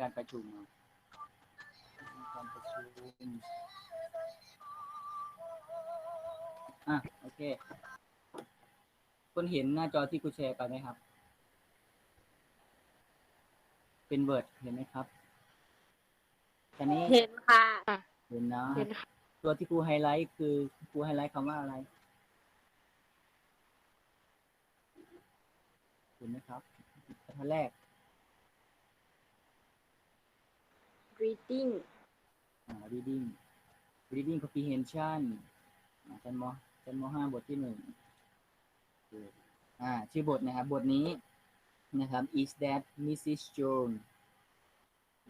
การประชุมอะการประชุมอะโอเคคนเห็นหน้าจอที่ครูแชร์ไปไหมครับ เป็นเวิร์ดเห็นไหมครับตอนนี้เห็นค่ะ เห็นนะเห็นค่ะตัวที่ครูไฮไลท์คือครูไฮไลท์คำว่าอะไรเห็นไหมครับท่านแรก reading อ่า reading reading comprehension อ่าชั้นมชั้นมห้าบทที่หนึ่งอ่าชื่อบทนะครับ บทนี้นะครับ is that Mrs. Jones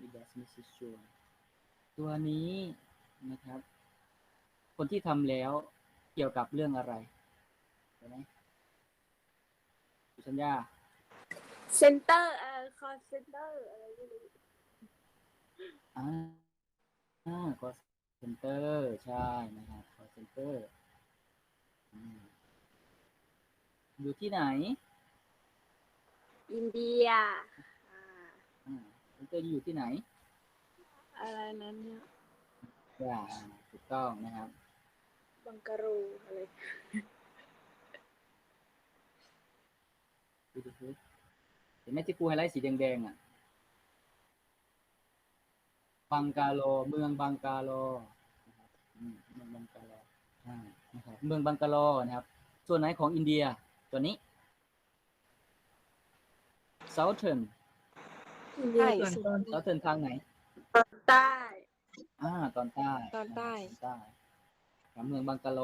is that Mrs. Jones ตัวนี้นะครับ คนที่ทำแล้วเกี่ยวกับเรื่องอะไรเห็นไหมคุณสัญญา center เอ่อ call center อะไรไม่รู้ อ่าอ่า call center ใช่นะครับ call center อืมอยู่ที่ไหน อินเดียอ่าอ่า center อยู่ที่ไหน อะไรนั้นเนี่ยอ่าถูกต้องนะครับ บังการูอะไรดูดิครับเห็นไหมที่ครูไฮไลท์สีแดงๆอะ บังกาโล เมืองบังกาโลนะครับอืมเมืองบังกาโลใช่นะครับเมืองบังกาโลนะครับ ส่วนไหนของอินเดียตัวนี้ southern อินเดียใช่อยู่สุด southern ทางไหนใต้ อ่า ตอนใต้ ตอนใต้ตอนใต้ครับเมืองบังกาโล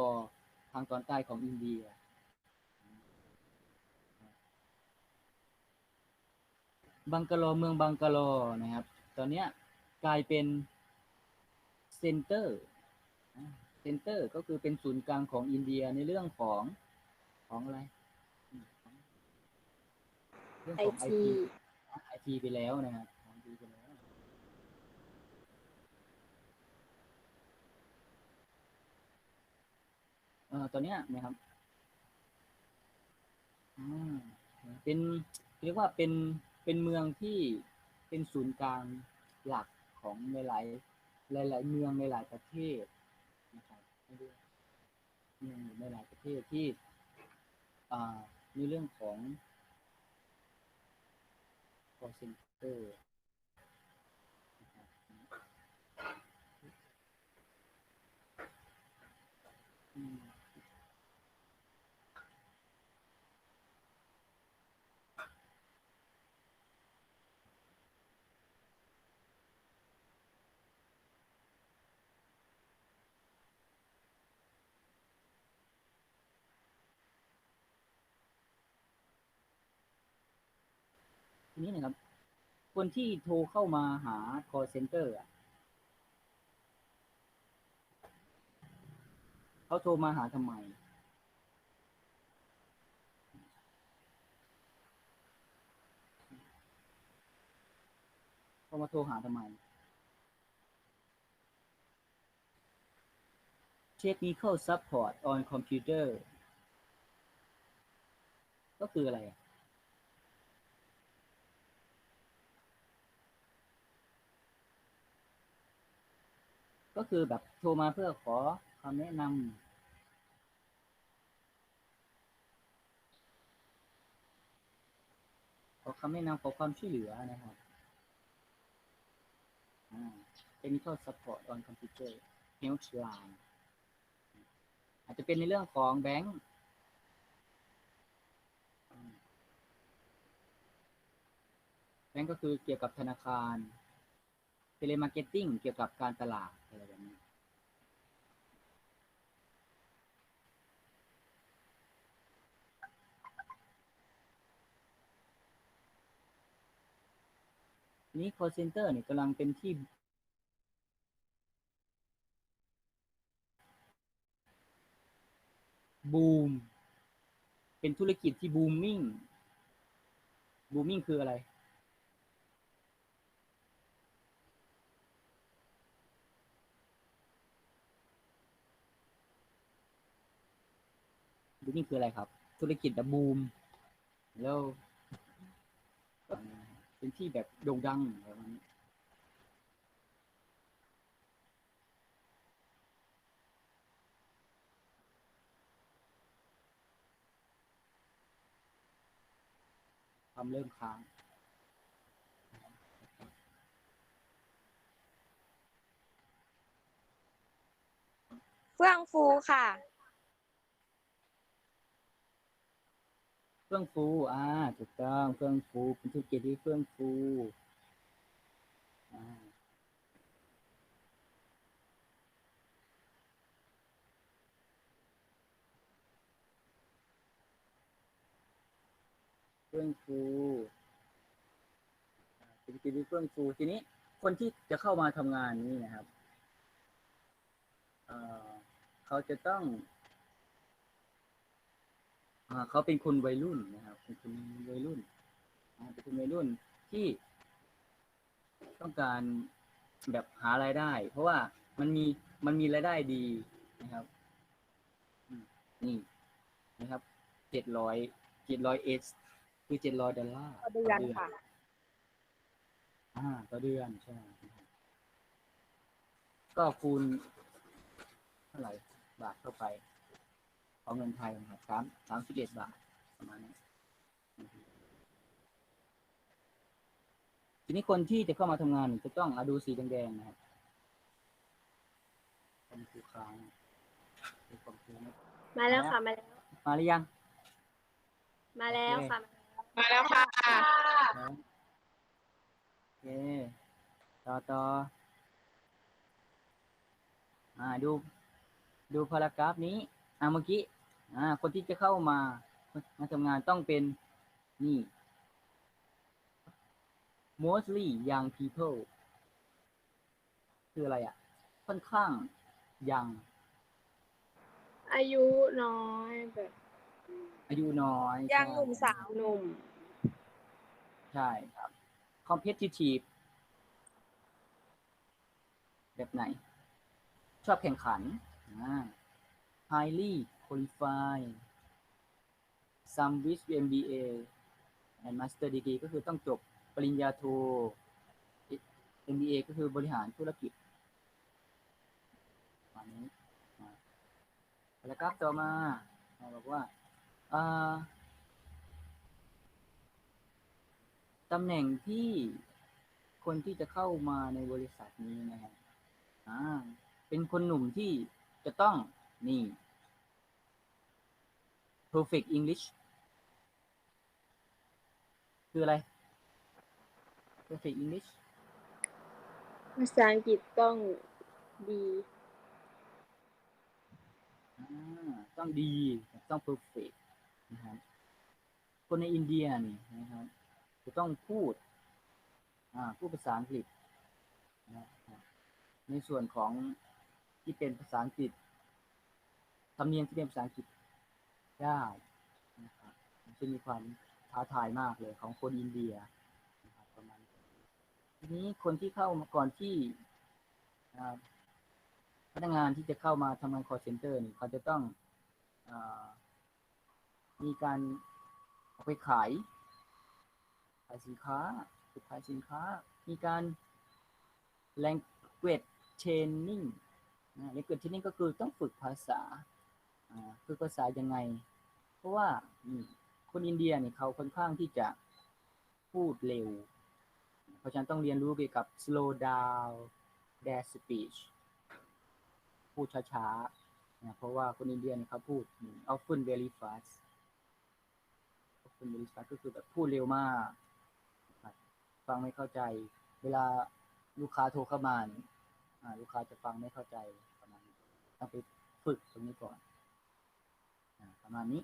ทางตอนใต้ของอินเดีย บังกาโล เมืองบังกาโลนะครับ ตอนเนี้ย กลายเป็นเซ็นเตอร์เซ็นเตอร์ก็คือเป็นศูนย์กลางของอินเดียในเรื่องของของอะไรอืมเรื่องไอของไอทีทีไอทีไปแล้วนะครับไอทีไปแล้วเอ่อตอนเนี้ยนะครับอ่าเป็นเรียกว่าเป็นเป็นเมืองที่เป็นศูนย์กลางหลัก ของหลายๆหลาย ๆ เมืองหลายประเทศนะครับเมืองในหลายประเทศที่ในเรื่องของ call center ทีนี้นะครับ คนที่โทรเข้ามาหา call center อะเขาโทรมาหาทำไม เขามาโทรหาทำไม technical support on computer ก็คืออะไรอะ ก็คือแบบโทรมาเพื่อขอคำแนะนำขอคำแนะนำขอความช่วยเหลือนะครับอ่า technical support on computer helpline อาจจะเป็นในเรื่องของแบงค์แบงค์ก็คือเกี่ยวกับธนาคาร เทเลมาร์เก็ตติ้งเกี่ยวกับการตลาดอะไรแบบนี้ทีนี้ call center เนี่ยกำลังเป็นที่บูม เป็นธุรกิจที่บูมมิ่ง บูมมิ่งคืออะไร บูมิ่คืออะไรครับ ธุรกิจแบบบูม แล้วเป็นที่แบบโด่งดังแบบนี้ทำเริ่มค้างเฟื่องฟูค่ะ เฟื่องฟูอ่าถูกต้องเฟื่องฟูเป็นธุรกิจที่เฟื่องฟูอ่าเฟื่องฟูอ่าธุรกิจที่เฟื่องฟูทีนี้ คนที่จะเข้ามาทำงานนี้นะครับ เขาจะต้อง เขาเป็นคนวัยรุ่นนะครับเป็นคนวัยรุ่นอ่าเป็นคนวัยรุ่นที่ ต้องการแบบหารายได้ เพราะว่ามันมีมันมีรายได้ดีนะครับอืมนี่นะครับเจ็ดร้อยเจ็ดร้อยเอสคือเจ็ดร้อยดอลลาร์ต่อเดือนค่ะอ่าต่อเดือนใช่นะครับก็คูณเท่าไหร่บาทเข้าไป ของเงินไทยนะครับสามสามสิบเอ็ดบาทประมาณนี้ทีนี้คนที่จะเข้ามาทำงานจะต้องอะดูสีแดงๆนะครับเป็นคือค้างเป็นความคือนะมาแล้วค่ะ มาแล้ว มาหรือยัง มาแล้วค่ะ มาแล้วค่ะนะโอเคต่อต่ออ่าดู ดูพารากราฟนี้ อ่าเมื่อกี้ อ่าคนที่จะเข้ามามาทำงานต้องเป็นนี่ mostly young people คืออะไรอะ ค่อนข้างยังอายุน้อยแบบ อายุน้อยยังใช่หนุ่มสาวหนุ่ม ใช่ครับ competitive แบบไหน ชอบแข่งขันอ่า highly qualified some with MBA and master degree ก็คือต้องจบปริญญาโท MBA ก็คือบริหารธุรกิจอันนี้อ่าแล้วครับต่อมาเราบอกว่าตำแหน่งที่คนที่จะเข้ามาในบริษัทนี้นะครับเป็นคนหนุ่มที่จะต้องนี่ perfect English คืออะไร perfect English ภาษาอังกฤษต้องดีอ่าต้องดี ต้อง perfect นะครับคนในอินเดียนี่นะครับจะต้องพูดอ่าพูดภาษาอังกฤษนะครับในส่วนของที่เป็นภาษาอังกฤษทำเนียมที่เป็นภาษาอังกฤษ ได้นะครับมันจะมีความท้าทายมากเลยของคนอินเดียนะครับประมาณนี้ทีนี้คนที่เข้ามาก่อนที่พนักงานที่จะเข้ามาทำงาน call center นี่เขาจะต้องอมีการเอาไปขายขายสินค้าฝึกขายสินค้า มีการ language training นะ language training ก็คือต้องฝึกภาษา ฝึกภาษายังไง เพราะว่าคนอินเดียเนี่ยเขาค่อนข้างที่จะพูดเร็ว เพราะฉะนั้นต้องเรียนรู้เกี่ยวกับ slow down their speech พูดช้าๆนะเพราะว่าคนอินเดียเนี่ยเขาพูด often very fast often very fast ก็คือแบบพูดเร็วมาก ฟังไม่เข้าใจ เวลาลูกค้าโทรเข้ามาลูกค้าจะฟังไม่เข้าใจประมาณนี้ต้องไปฝึกตรงนี้ก่อน ประมาณนี้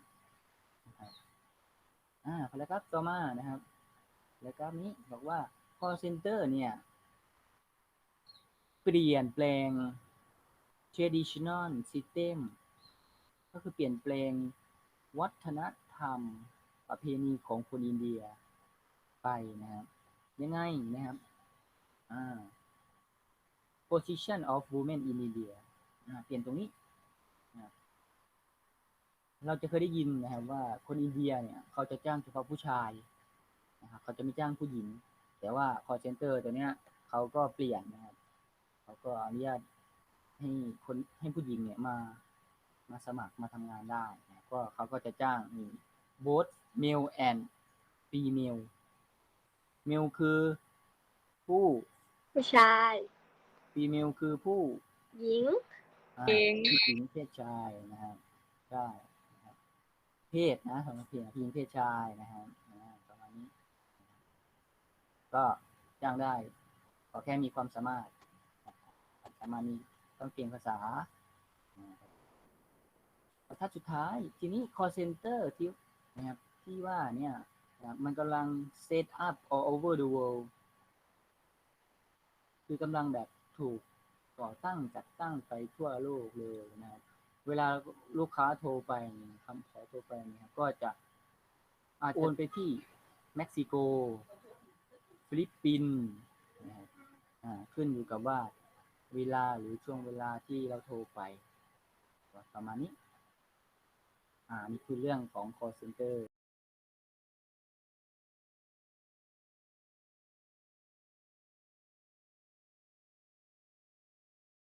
นะครับอ่าแล้วครับต่อมานะครับแล้วก็นี้บอกว่า call center เนี่ย เปลี่ยนแปลง traditional system ก็คือเปลี่ยนแปลงวัฒนธรรมประเพณีของคนอินเดียไปนะครับ ยังไงนะครับอ่า position of women in India เปลี่ยนตรงนี้ เราจะเคยได้ยินนะครับว่าคนอินเดียเนี่ยเขาจะจ้างเฉพาะผู้ชายนะครับเขาจะไม่จ้างผู้หญิง แต่ว่า call center ตัวเนี้ยเขาก็เปลี่ยนนะครับเขาก็อนุญาตให้คนให้ผู้หญิงเนี่ยมามาสมัครมาทำงานได้นะก็เขาก็จะจ้างนี่ both male and female male คือผู้ผู้ชาย female คือผู้หญิงอ่าเองผู้หญิงเพศชายนะครับใช่นะครับ เพศนะสำหรับเพศผู้หญิงเพศชายนะครับอ่าประมาณนี้ ก็จ้างได้ขอแค่มีความสามารถนะครับสามารถมีต้องเก่งภาษานะครับบรรทัดสุดท้ายทีนี้ call center ที่นะครับที่ว่าเนี่ยมันกำลัง set up all over the world คือกำลังแบบถูกก่อตั้งจัดตั้งไปทั่วโลกเลยนะครับ เวลาลูกค้าโทรไปคำขอโทรไปเนี่ยก็จะอาจจะโอนไปที่เม็กซิโก ฟิลิปปินส์นะครับอ่าขึ้นอยู่กับว่าเวลาหรือช่วงเวลาที่เราโทรไป ประมาณนี้ อ่านี่คือเรื่องของ call center